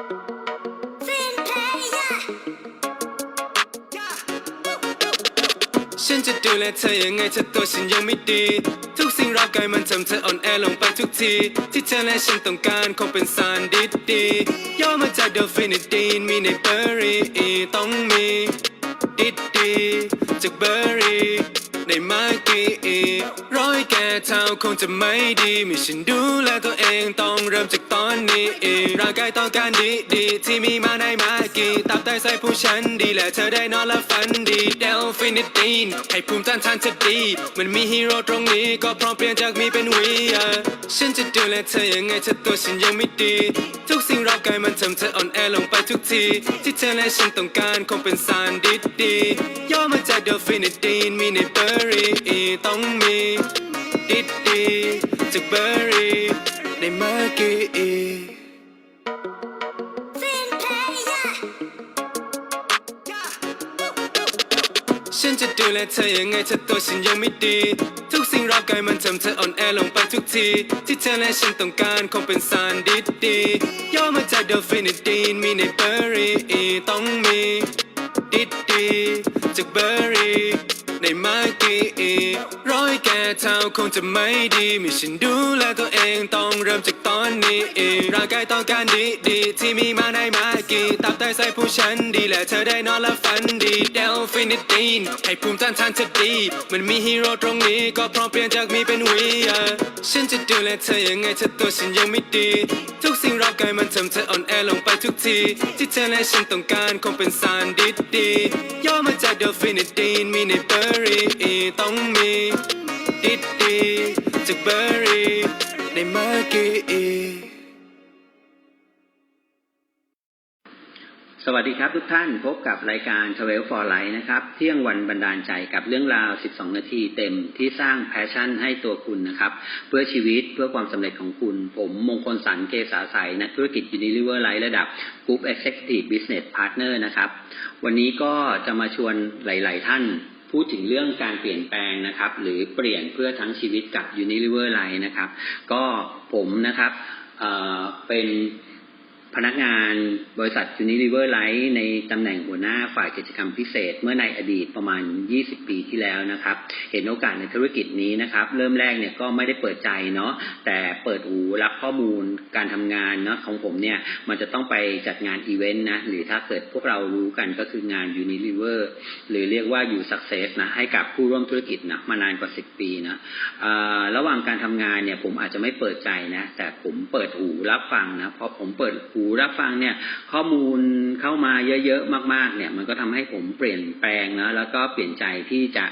ฉันจะดูแลเธอยังไงถ้าตัวฉันยังไม่ดี ทุกสิ่งรอบกายมันทำเธออ่อนแอลงไปทุกที ที่เธอและฉันต้องการคงเป็นสารดีดีย่อมาจากเดลฟินิดีนมีในเบอร์รี่ต้องมีดีดีจากเบอร์ เท่าคงจะไม่ดีม่ฉันดูแลตัวเองต้องเริ่มจากตอนนี้ร่างกายต้องการดีดีๆที่มีมาในมากีตับไตไส้ผู้ฉันดีและเธอได้นอนและฝันดีเดลฟินิดีนให้ภูมิต้านทานเธอดีมันมีฮีโร่ตรงนี้ก็พร้อมเปลี่ยนจากมีเป็นวีฉันจะดูแลเธอยังไงถ้าตัวฉันยังไม่ดี ทุกสิ่งรอบกายมันทำเธออ่อนแอลงไปทุกที ที่เธอและฉันต้องการคงเป็นสารดีดีๆย่อมาจากเดลฟินิดีนมีในเบอร์รี่ต้องมี ดูแลเธอยังไงเธอตัวฉันยังไม่ดี ทุกสิ่งรอบกายมันทำเธออ่อนแอลงไปทุกที ที่เธอและฉันต้องการคงเป็นสารดีดีย่อมาจากเดลฟินิดีนมีในเบอร์รี่ต้องมีดีดีจากเบอร์รี่ในมากีร้ แก่เท่าคงจะไม่ดีม่ฉันดูแลตัวเองต้องเริ่มจากตอนนี้เองร่างกายต้องการดีดีๆที่มีมาในมากีตับไตไส้ผู้ฉันดีและเธอได้นอนและฝันดีเดลฟินิดีนให้ภูมิต้านทานเธอดี มันมีฮีโร่ตรงนี้ก็พร้อมเปลี่ยนจากมีเป็นวีฉันจะดูแลเธอยังไงถ้าตัวฉันยังไม่ดี ทุกสิ่งรอบกายมันทำเธออ่อนแอลงไปทุกที ที่เธอและฉันต้องการคงเป็นสารดีดีๆย่อมาจากเดลฟินิดีนมีในเบอร์รี่ต้องมีดีดีจากเบอร์รี่ในเมื่อกี้สวัสดีครับทุกท่านพบกับรายการ Travel for Life นะครับ เที่ยงวันบันดาลใจกับเรื่องราว 12 นาทีเต็มที่สร้างแพชชั่นให้ตัวคุณนะครับ เพื่อชีวิตเพื่อความสำเร็จของคุณ ผมมงคลสันเกษาใสนักธุรกิจ Unilever Life ระดับ Group Executive Business Partner นะครับ วันนี้ก็จะมาชวนหลาย ๆ ท่าน พูดถึงเรื่องการเปลี่ยนแปลงนะครับ หรือเปลี่ยนเพื่อทั้งชีวิตกับ Unilever Life นะครับ ก็ผมนะครับเเป็นพนักงานบริษัท Unilever Life ในตำแหน่งหัวหน้าฝ่ายกิจกรรมพิเศษ เมื่อในอดีตประมาณ 20 ปีที่แล้วนะครับ เห็นโอกาสในธุรกิจนี้นะครับ เริ่มแรกเนี่ยก็ไม่ได้เปิดใจเนาะแต่เปิดหูรับ ข้อมูลการทำงานเนาะของผมเนี่ยมันจะต้องไปจัดงานอีเวนต์นะหรือถ้าเกิดพวกเรารู้กันก็คืองาน Unilever หรือเรียกว่า You Success นะให้กับผู้ร่วมธุรกิจนะมานานกว่า 10 ปีนะระหว่างการทำงานเนี่ยผมอาจจะไม่เปิดใจนะแต่ผมเปิดหูรับฟังนะพราะผมเปิดหูรับฟังเนี่ยข้อมูลเข้ามาเยอะๆมากๆเนี่ยมันก็ทำให้ผมเปลี่ยนแปลงนะแล้วก็เปลี่ยนใจที่จะ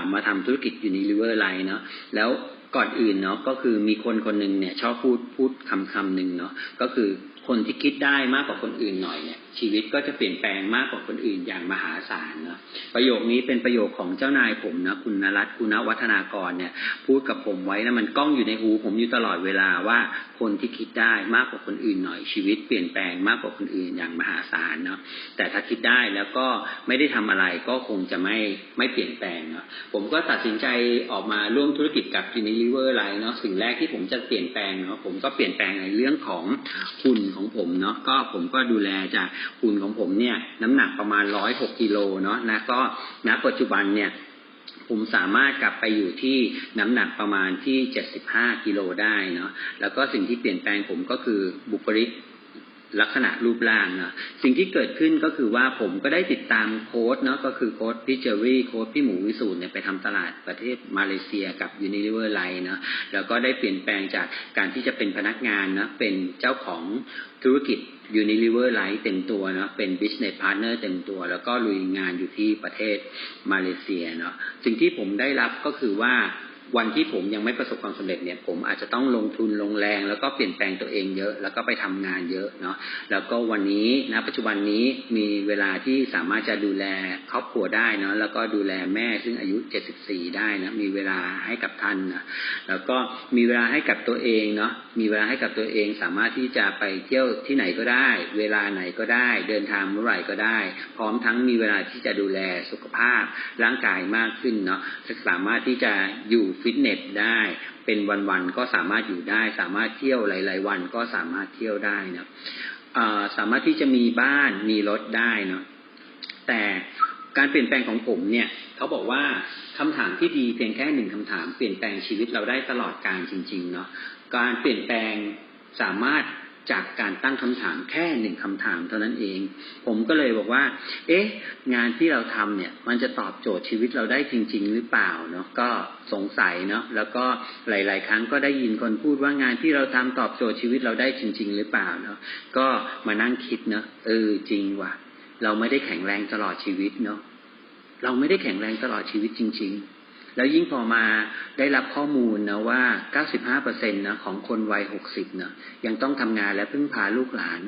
ามาทำธุรกิจ Unilever Life เนาะแล้ว ก่อนอื่นเนาะก็คือมีคนคนหนึ่งเนี่ย ชอบพูดพูดคำคำหนึ่งเนาะก็คือคนที่คิดได้มากกว่าคนอื่นหน่อยเนี่ย ชีวิตก็จะเปลี่ยนแปลงมากกว่าคนอื่นอย่างมหาศาลเนาะประโยคนี้เป็นประโยคของเจ้านายผมนะคุณนรัตคุณวัฒนากรเนี่ย พูดกับผมไว้นะมันก้องอยู่ในหูผมอยู่ตลอดเวลาว่าคนที่คิดได้มากกว่าคนอื่นหน่อยชีวิต เปลี่ยนแปลงมากกว่าคนอื่นอย่างมหาศาลเนาะแต่ถ้าคิดได้แล้วก็ไม่ได้ทำอะไรก็คงจะไม่ไม่เปลี่ยนแปลงเนาะผมก็ตัดสินใจออกมาร่วมธุรกิจกับ Unilever ไลน์เนาะสิ่งแรกที่ผมจะเปลี่ยนแปลงเนาะผมก็เปลี่ยนแปลงในเรื่องของหุ่นของผมเนาะก็ผมก็ดูแลจากหุ่นของผมเนี่ยน้ำหนักประมาณร้อยหกกิโลเนาะนะก็ณปัจจุบันเนี่ยผมสามารถกลับไปอยู่ที่น้ำหนักประมาณที่ 75 กิโลได้เนาะแล้วก็สิ่งที่เปลี่ยนแปลงผมก็คือบุคลิก ลักษณะรูปร่างเนาะสิ่งที่เกิดขึ้นก็คือว่าผมก็ได้ติดตามโค้ดเนาะก็คือโค้ดพี่เจอรี่โค้ดพี่หมูวิสูตรเนี่ยไปทำตลาดประเทศมาเลเซียกับ Unilever Life เนาะแล้วก็ได้เปลี่ยนแปลงจากการที่จะเป็นพนักงานนะเป็นเจ้าของธุรกิจ Unilever Life เต็มตัวเนาะเป็น Business Partner เต็มตัว แล้วก็ลุยงานอยู่ที่ประเทศมาเลเซียเนาะสิ่งที่ผมได้รับก็คือว่า วันที่ผมยังไม่ประสบความสำเร็จเนี่ยผมอาจจะต้องลงทุนลงแรง แล้วก็เปลี่ยนแปลงตัวเองเยอะ แล้วก็ไปทำงานเยอะเนาะแล้วก็วันนี้นะปัจจุบันนี้มีเวลาที่สามารถจะดูแลครอบครัวได้เนาะแล้วก็ดูแลแม่ซึ่งอายุ 74 ได้นะมีเวลาให้กับท่านนะแล้วก็มีเวลาให้กับตัวเองเนาะมีเวลาให้กับตัวเองสามารถที่จะไปเที่ยวที่ไหนก็ได้ เวลาไหนก็ได้ เดินทางเมื่อไหร่ก็ได้ พร้อมทั้งมีเวลาที่จะดูแลสุขภาพร่างกายมากขึ้นเนาะสามารถที่จะอยู่ฟิตเนสได้ เป็นวันๆก็สามารถอยู่ได้ สามารถเที่ยวหลาย ๆ วันก็สามารถเที่ยวได้นะสามารถที่จะมีบ้านมีรถได้เนาะแต่การเปลี่ยนแปลงของผมเนี่ยเขาบอกว่าคำถามที่ดีเพียงแค่หนึ่งคำถามเปลี่ยนแปลงชีวิตเราได้ตลอดการจริง ๆ เนาะการเปลี่ยนแปลงสามารถ จากการตั้งคำถามแค่หนึ่งคำถามเท่านั้นเอง ผมก็เลยบอกว่า เอ๊ะ งานที่เราทำเนี่ย มันจะตอบโจทย์ชีวิตเราได้จริง ๆ หรือเปล่าเนาะก็สงสัยเนาะแล้วก็หลาย ๆ ครั้งก็ได้ยินคนพูดว่างานที่เราทำตอบโจทย์ชีวิตเราได้จริง ๆ หรือเปล่าเนาะก็มานั่งคิดเนาะเออจริงว่ะ เราไม่ได้แข็งแรงตลอดชีวิตเนาะเราไม่ได้แข็งแรงตลอดชีวิตจริง ๆ แล้วยิ่งพอมาได้รับข้อมูลนะว่า 95%นะของคนวัย 60นะยังต้องทำงานและพึ่งพาลูกหลาน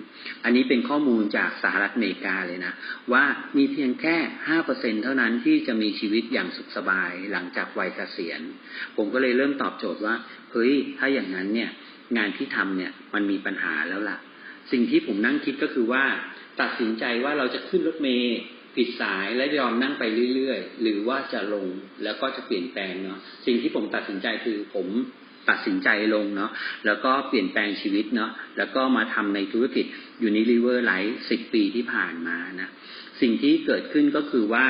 อันนี้เป็นข้อมูลจากสหรัฐอเมริกาเลยนะ ว่ามีเพียงแค่ 5%เท่านั้นที่จะมีชีวิตอย่างสุขสบายหลังจากวัยเกษียณ ผมก็เลยเริ่มตอบโจทย์ว่า เฮ้ย ถ้าอย่างนั้นเนี่ยงานที่ทำเนี่ยมันมีปัญหาแล้วล่ะ สิ่งที่ผมนั่งคิดก็คือว่า ตัดสินใจว่าเราจะขึ้นรถเมล์ ผิดสายและยอมนั่งไปเรื่อยๆ หรือว่าจะลงแล้วก็จะเปลี่ยนแปลงเนาะสิ่งที่ผมตัดสินใจคือผมตัดสินใจลงเนาะแล้วก็เปลี่ยนแปลงชีวิตเนาะแล้วก็มาทำในธุรกิจยูนิลิเวอร์ไลท์สิบปีที่ผ่านมานะสิ่งที่เกิดขึ้นก็คือว่า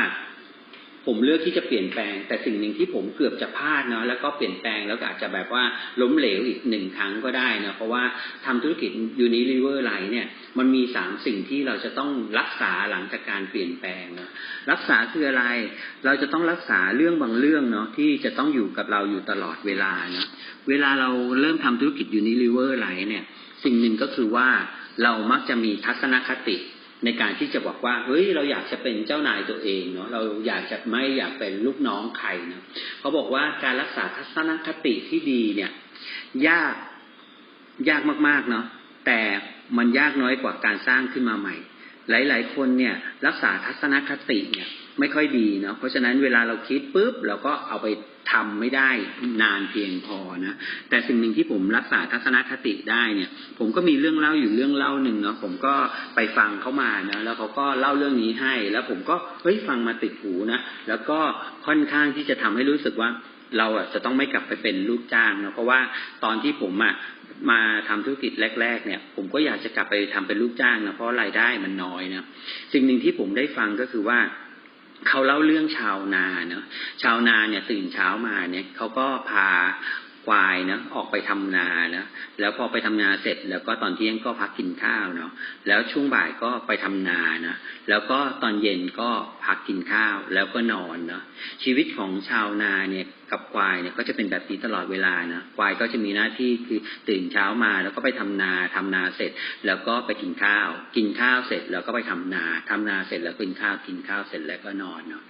ผมเลือกที่จะเปลี่ยนแปลง แต่สิ่งหนึ่งที่ผมเกือบจะพลาดเนาะแล้วก็เปลี่ยนแปลงแล้วอาจจะแบบว่าล้มเหลวอีกหนึ่งครั้งก็ได้นะเพราะว่าทำธุรกิจ Unilever Life เนี่ยมันมีสามสิ่งที่เราจะต้องรักษาหลังจากการเปลี่ยนแปลงนะรักษาคืออะไร เราจะต้องรักษาเรื่องบางเรื่องเนาะที่จะต้องอยู่กับเราอยู่ตลอดเวลานะเวลาเราเริ่มทำธุรกิจ Unilever Life เนี่ยสิ่งหนึ่งก็คือว่าเรามักจะมีทัศนคติ ในการที่จะบอกว่าเฮ้ยเราอยากจะเป็นเจ้านายตัวเองเนาะเราอยากจะไม่อยากเป็นลูกน้องใครเนาะเขาบอกว่าการรักษาทัศนคติที่ดีเนี่ย ยากยากมากๆเนาะแต่มันยากน้อยกว่าการสร้างขึ้นมาใหม่ หลาย ๆ คนเนี่ยรักษาทัศนคติเนี่ย ไม่ค่อยดีเนาะเพราะฉะนั้นเวลาเราคิดปุ๊บเราก็เอาไปทำไม่ได้นานเพียงพอนะแต่สิ่งหนึ่งที่ผมรักษาทัศนคติได้เนี่ย ผมก็มีเรื่องเล่าอยู่เรื่องเล่าหนึ่งเนาะผมก็ไปฟังเขามานะแล้วเขาก็เล่าเรื่องนี้ให้ แล้วผมก็เฮ้ยฟังมาติดหูนะแล้วก็ค่อนข้างที่จะทำให้รู้สึกว่าเราอะจะต้องไม่กลับไปเป็นลูกจ้างนะเพราะว่าตอนที่ผมอะมาทำธุรกิจแรก ๆ เนี่ย ผมก็อยากจะกลับไปทำเป็นลูกจ้างนะเพราะรายได้มันน้อยนะสิ่งหนึ่งที่ผมได้ฟังก็คือว่า เขาเล่าเรื่องชาวนาเนาะชาวนาเนี่ยตื่นเช้ามาเนี่ยเขาก็พา ควายนะออกไปทำนานะแล้วพอไปทำนาเสร็จ แล้วก็ตอนเที่ยงก็พักกินข้าวเนาะแล้วช่วงบ่ายก็ไปทำนานะแล้วก็ตอนเย็นก็พักกินข้าวแล้วก็นอนเนาะชีวิตของชาวนาเนี่ยกับควายเนี่ยก็จะเป็นแบบนี้ตลอดเวลานะควายก็จะมีหน้าที่คือตื่นเช้ามาแล้วก็ไปทำนาทำนาเสร็จ แล้วก็ไปกินข้าว กินข้าวเสร็จแล้วก็ไปทำนาทำนาเสร็จแล้วกินข้าวกินข้าวเสร็จแล้วก็นอนเนาะ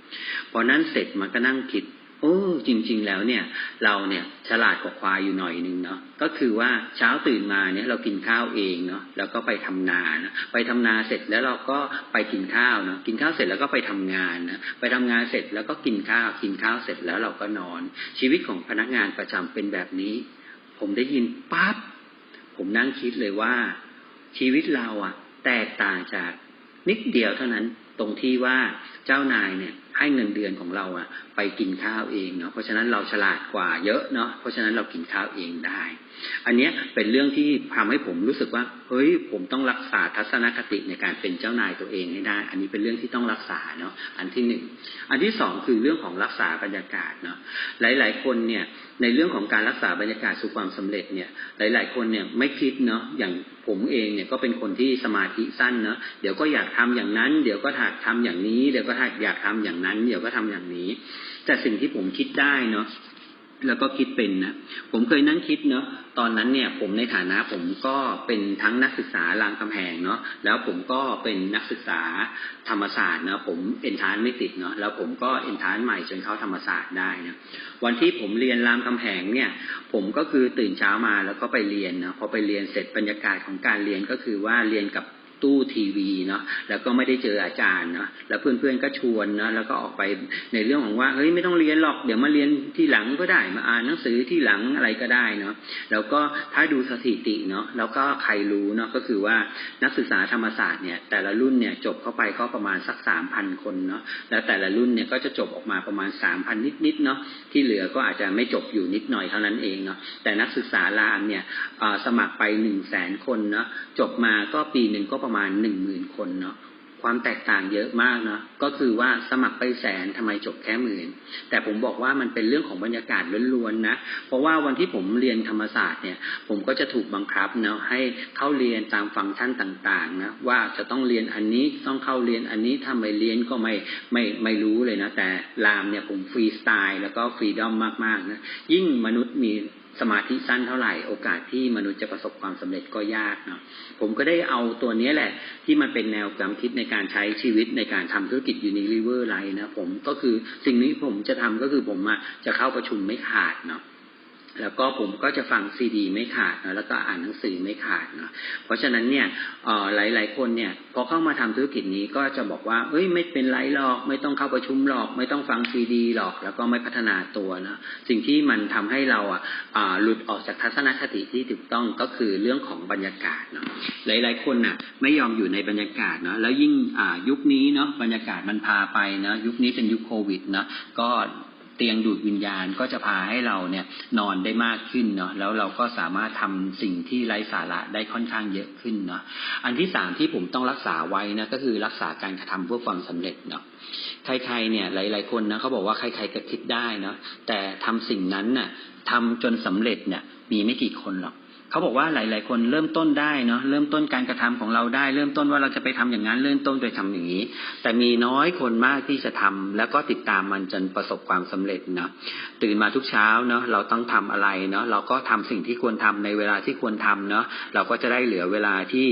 พอนั้นเสร็จมันก็นั่งคิด โอ้จริง ๆ แล้วเนี่ย เราเนี่ยฉลาดกว่าควายอยู่หน่อยนึงเนาะก็คือว่าเช้าตื่นมาเนี่ยเรากินข้าวเองเนาะแล้วก็ไปทำนานะไปทำนาเสร็จแล้วเราก็ไปกินข้าวเนาะกินข้าวเสร็จแล้วก็ไปทำงานนะไปทำงานเสร็จแล้วก็กินข้าวกินข้าวเสร็จแล้วเราก็นอน ชีวิตของพนักงานประจำเป็นแบบนี้ ผมได้ยินปั๊บผมนั่งคิดเลยว่า ชีวิตเราอะแตกต่างจากนิดเดียวเท่านั้นตรงที่ว่าเจ้านายเนี่ยให้เงินเดือนของเราอะ ไปกินข้าวเองเนาะเพราะฉะนั้นเราฉลาดกว่าเยอะเนาะเพราะฉะนั้นเรากินข้าวเองได้ อันนี้เป็นเรื่องที่ทำให้ผมรู้สึกว่าเฮ้ยผมต้องรักษาทัศนคติในการเป็นเจ้านายตัวเองให้ได้ อันนี้เป็นเรื่องที่ต้องรักษาเนาะอันที่หนึ่งอันที่สองคือเรื่องของรักษาบรรยากาศเนาะหลาย ๆ คนเนี่ยในเรื่องของการรักษาบรรยากาศสู่ความสำเร็จเนี่ยหลาย ๆ คนเนี่ยไม่คิดเนาะอย่างผมเองเนี่ยก็เป็นคนที่สมาธิสั้นเนาะเดี๋ยวก็อยากทำอย่างนั้น เดี๋ยวก็อยากทำอย่างนี้ เดี๋ยวก็อยากทำอย่างนั้น เดี๋ยวก็ทำอย่างนี้แต่สิ่งที่ผมคิดได้เนาะแล้วก็คิดเป็นนะผมเคยนั่งคิดเนาะตอนนั้นเนี่ยผมในฐานะผมก็เป็นทั้งนักศึกษารามคำแหงเนาะแล้วผมก็เป็นนักศึกษาธรรมศาสตร์เนาะผมเอ็นทานไม่ติดเนาะแล้วผมก็เอ็นทานใหม่จนเข้าธรรมศาสตร์ได้นะวันที่ผมเรียนรามคำแหงเนี่ย ผมก็คือตื่นเช้ามาแล้วก็ไปเรียนเนาะพอไปเรียนเสร็จบรรยากาศของการเรียนก็คือว่าเรียนกับ ตู้ทีวีเนาะแล้วก็ไม่ได้เจออาจารย์เนาะแล้วเพื่อนๆก็ชวนเนาะแล้วก็ออกไปในเรื่องของว่าเฮ้ยไม่ต้องเรียนหรอกเดี๋ยวมาเรียนที่หลังก็ได้มาอ่านหนังสือที่หลังอะไรก็ได้เนาะแล้วก็ถ้าดูสถิติเนาะแล้วก็ใครรู้เนาะก็คือว่านักศึกษาธรรมศาสตร์เนี่ยแต่ละรุ่นเนี่ยจบเข้าไปก็ประมาณสักสามพันคนเนาะแล้วแต่ละรุ่นเนี่ยก็จะจบออกมาประมาณสามพันนิดๆเนาะที่เหลือก็อาจจะไม่จบอยู่นิดหน่อยเท่านั้นเองเนาะแต่นักศึกษารามเนี่ยสมัครไปหนึ่งแสนคนเนาะจบมาก็ปีหนึ่งก็ประประมาณหนึ่งหมื่นคนเนาะความแตกต่างเยอะมากเนาะก็คือว่าสมัครไปแสนทำไมจบแค่หมื่นแต่ผมบอกว่ามันเป็นเรื่องของบรรยากาศล้วนๆนะ เพราะว่าวันที่ผมเรียนธรรมศาสตร์เนี่ย ผมก็จะถูกบังคับเนาะให้เข้าเรียนตามฟังก์ชันต่างๆนะว่าจะต้องเรียนอันนี้ต้องเข้าเรียนอันนี้ถ้าไม่เรียนก็ไม่ไม่ไม่รู้เลยนะแต่รามเนี่ยผมฟรีสไตล์แล้วก็ฟรีดอมมากๆนะยิ่งมนุษย์มี สมาธิสั้นเท่าไหร่โอกาสที่มนุษย์จะประสบความสำเร็จก็ยากเนาะผมก็ได้เอาตัวนี้แหละ ที่มันเป็นแนวความคิดในการใช้ชีวิตในการทำธุรกิจยูนิลิเวอร์ไลน์นะผมก็คือสิ่งนี้ผมจะทำก็คือผมจะเข้าประชุมไม่ขาดเนาะ แล้วก็ผมก็จะฟังซีดี ไม่ขาดนะแล้วก็อ่านหนังสือไม่ขาดนะเพราะฉะนั้นเนี่ยเอ่อหลายคนเนี่ยพอเข้ามาทำธุรกิจนี้ก็จะบอกว่าเอ้ยไม่เป็นไรหรอกไม่ต้องเข้าประชุมหรอก ไม่ต้องฟังซีดีหรอก แล้วก็ไม่พัฒนาตัวนะสิ่งที่มันทำให้เราอะอ่าหลุดออกจากทัศนคติที่ถูกต้องก็คือเรื่องของบรรยากาศเนาะหลาย ๆ คนน่ะไม่ยอมอยู่ในบรรยากาศเนาะแล้วยิ่งอ่ายุคนี้เนาะบรรยากาศมันพาไปนะยุคนี้เป็นยุคโควิดเนาะก็ เตียงดูดวิญญาณก็จะพาให้เราเนี่ยนอนได้มากขึ้นเนาะแล้วเราก็สามารถทำสิ่งที่ไร้สาระได้ค่อนข้างเยอะขึ้นเนาะอันที่สามที่ผมต้องรักษาไว้นะก็คือรักษาการกระทำเพื่อความสำเร็จเนาะใครๆเนี่ยหลาย ๆคนนะเขาบอกว่าใครๆก็คิดได้เนาะแต่ทำสิ่งนั้นน่ะทำจนสำเร็จเนี่ยมีไม่กี่คนหรอก เขาบอกว่าหลาย ๆ คนเริ่มต้นได้เนาะเริ่มต้นการกระทำของเราได้ เริ่มต้นว่าเราจะไปทำอย่างนั้นเริ่มต้นโดยทำอย่างนี้ แต่มีน้อยคนมากที่จะทำแล้วก็ติดตามมันจนประสบความสำเร็จเนาะตื่นมาทุกเช้าเนาะเราต้องทำอะไรเนาะเราก็ทำสิ่งที่ควรทำในเวลาที่ควรทำเนาะเราก็จะได้เหลือเวลาที่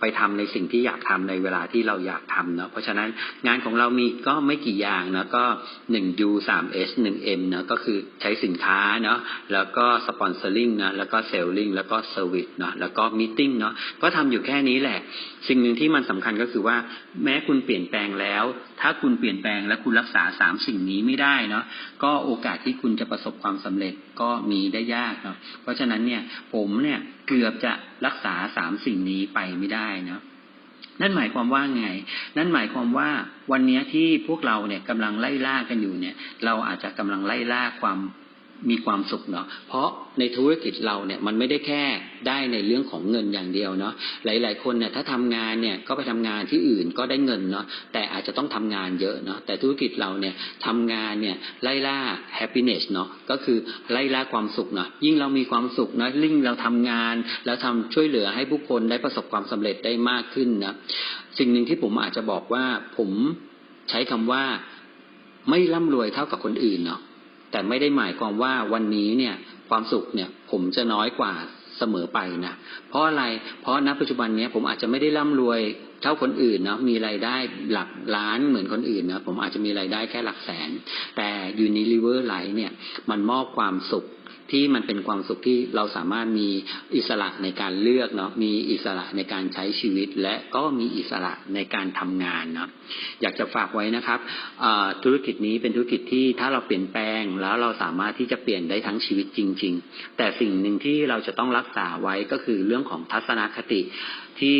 ไปทำในสิ่งที่อยากทำในเวลาที่เราอยากทำเนาะเพราะฉะนั้นงานของเรามีก็ไม่กี่อย่างเนาะก็หนึ่ง U สาม S หนึ่ง M เนาะก็คือใช้สินค้าเนาะแล้วก็สปอนเซอร์ลิงนะแล้วก็เซลลิงแล้วก็เซอร์วิสเนาะแล้วก็มีติ้งเนาะก็ทำอยู่แค่นี้แหละ สิ่งหนึ่งที่มันสำคัญก็คือว่า แม้คุณเปลี่ยนแปลงแล้ว ถ้าคุณเปลี่ยนแปลงและคุณรักษาสามสิ่งนี้ไม่ได้เนาะก็โอกาสที่คุณจะประสบความสำเร็จก็มีได้ยากเนาะเพราะฉะนั้นเนี่ยผมเนี่ยเกือบจะรักษาสามสิ่งนี้ไปไม่ได้เนาะนั่นหมายความว่าไง นั่นหมายความว่าวันนี้ที่พวกเราเนี่ยกำลังไล่ล่ากันอยู่เนี่ย เราอาจจะกำลังไล่ล่าความ มีความสุขเนาะ เพราะในธุรกิจเราเนี่ยมันไม่ได้แค่ได้ในเรื่องของเงินอย่างเดียวเนาะ หลาย ๆ คนเนี่ยถ้าทำงานเนี่ยก็ไปทำงานที่อื่นก็ได้เงินเนาะ แต่อาจจะต้องทำงานเยอะเนาะ แต่ธุรกิจเราเนี่ยทำงานเนี่ยไล่ล่า happiness เนาะ ก็คือไล่ล่าความสุขเนาะ ยิ่งเรามีความสุขเนาะยิ่งเราทำงาน แล้วทำช่วยเหลือให้ผู้คนได้ประสบความสำเร็จได้มากขึ้นนะ สิ่งหนึ่งที่ผมอาจจะบอกว่าผมใช้คำว่าไม่ร่ำรวยเท่ากับคนอื่นเนาะ แต่ไม่ได้หมายความว่าวันนี้เนี่ยความสุขเนี่ยผมจะน้อยกว่าเสมอไปนะเพราะอะไรเพราะณปัจจุบันเนี้ยผมอาจจะไม่ได้ร่ำรวยเท่าคนอื่นเนาะมีรายได้หลักล้านเหมือนคนอื่นนะผมอาจจะมีรายได้แค่หลักแสน แต่ยูนิลิเวอร์ไลท์เนี่ยมันมอบความสุข ที่มันเป็นความสุขที่เราสามารถมีอิสระในการเลือกเนาะมีอิสระในการใช้ชีวิต และก็มีอิสระในการทำงานเนาะอยากจะฝากไว้นะครับธุรกิจนี้เป็นธุรกิจที่ถ้าเราเปลี่ยนแปลงแล้วเราสามารถที่จะเปลี่ยนได้ทั้งชีวิตจริง ๆ แต่สิ่งหนึ่งที่เราจะต้องรักษาไว้ก็คือเรื่องของทัศนคติที่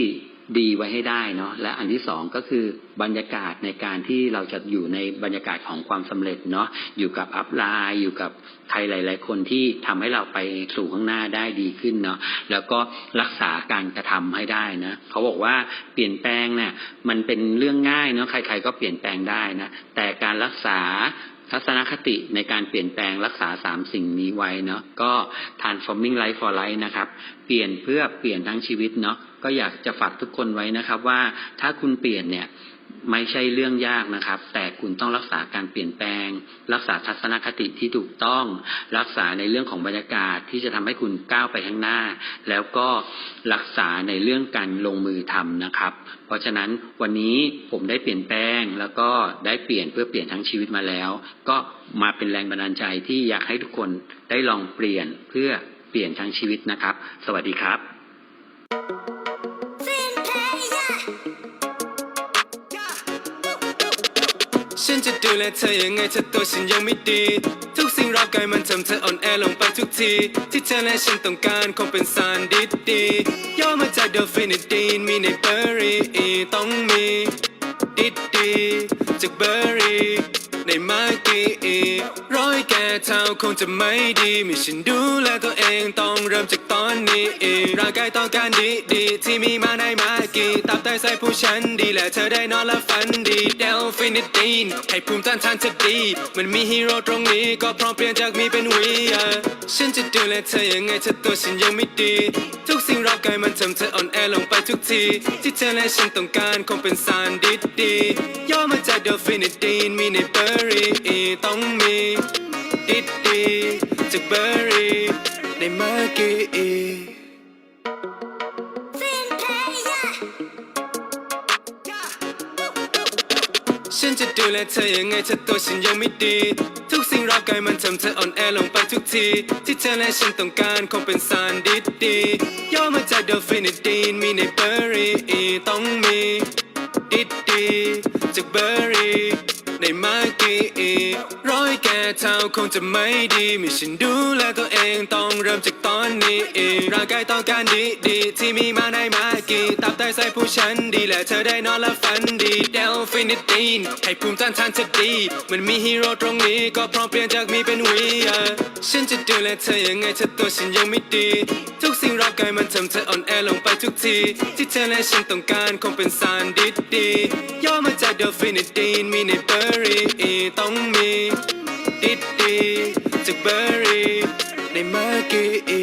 ดีไว้ให้ได้เนาะและอันที่สองก็คือบรรยากาศในการที่เราจะอยู่ในบรรยากาศของความสำเร็จเนาะอยู่กับอัพไลน์อยู่กับใครหลาย ๆ คนที่ทำให้เราไปสู่ข้างหน้าได้ดีขึ้นเนาะแล้วก็รักษาการกระทำให้ได้นะเขาบอกว่าเปลี่ยนแปลงเนี่ยมันเป็นเรื่องง่ายเนาะใคร ๆ ก็เปลี่ยนแปลงได้นะแต่การรักษา ทัศนคติในการเปลี่ยนแปลงรักษาสามสิ่งนี้ไว้เนาะก็ transforming life for life นะครับ เปลี่ยนเพื่อเปลี่ยนทั้งชีวิตเนาะก็อยากจะฝากทุกคนไว้นะครับว่าถ้าคุณเปลี่ยนเนี่ย ไม่ใช่เรื่องยากนะครับ แต่คุณต้องรักษาการเปลี่ยนแปลง รักษาทัศนคติที่ถูกต้อง รักษาในเรื่องของบรรยากาศที่จะทำให้คุณก้าวไปข้างหน้า แล้วก็รักษาในเรื่องการลงมือทำนะครับ เพราะฉะนั้นวันนี้ผมได้เปลี่ยนแปลงแล้วก็ได้เปลี่ยนเพื่อเปลี่ยนทั้งชีวิตมาแล้ว ก็มาเป็นแรงบันดาลใจที่อยากให้ทุกคนได้ลองเปลี่ยนเพื่อเปลี่ยนทั้งชีวิตนะครับ สวัสดีครับ Fin Player ฉันจะดูแลเธอยังไงถ้าตัวฉันยังไม่ดี ทุกสิ่งรอบกายมันทำเธออ่อนแอลงไปทุกที ที่เธอและฉันต้องการคงเป็นสารดีดีย่อมาจากเดลฟินิดีนมีในเบอร์รี่ต้องมีดีดีจากเบอร์รี่ในมากีร้อยแก่เท่าคงจะไม่ดีม่ฉันดูแลตัวเองต้องเริ่มจากตอนนี้ร่างกายต้องการดีดีที่มีมาในมา กีตับไตไส้ผู้ฉันดีและเธอได้นอนและฝันดีเดลฟินิดีนให้ภูมิต้านทานเธอดี มันมีฮีโร่ตรงนี้ก็พร้อมเปลี่ยนจากมีเป็นวีฉันจะดูแลเธอยังไงถ้าตัวฉันยังไม่ดี ทุกสิ่งรอบกายมันทำเธออ่อนแอลงไปทุกที ที่เธอและฉันต้องการคงเป็นสารดีดีย่อมาจากเดลฟินิดีนมีในเบอร์รี่ต้องมีดีดีจากเบอร์รี่ในเมื่อกี้ ฉันจะดูแลเธอยังไงเธอตัวฉันยังไม่ดี ทุกสิ่งรอบกายมันทำเธออ่อนแอลงไปทุกที ที่เธอและฉันต้องการคงเป็นสารดีดีย่อมาจากเดลฟินิดีนมีในเบอร์รี่ต้องมีดีดีจากเบอร์รี่ เท่าคงจะไม่ดีม่ฉันดูแลตัวเองต้องเริ่มจากตอนนี้ร่างกายต้องการดีดีที่มีมาในมากีตับไตไส้ผู้ฉันดีและเธอได้นอนและฝันดีเดลฟินิดีนให้ภูมิต้านทานเธอดีมันมีฮีโร่ตรงนี้ก็พร้อมเปลี่ยนจากมีเป็นวีฉันจะดูแลเธอยังไงถ้าตัวฉันยังไม่ดี ทุกสิ่งรอบกายมันทำเธออ่อนแอลงไปทุกที ที่เธอและฉันต้องการคงเป็นสารดีดีย่อมาจากเดลฟินิดีนมีในเบอร์รี่ต้องมี Titi, Tigberry, Nimaki.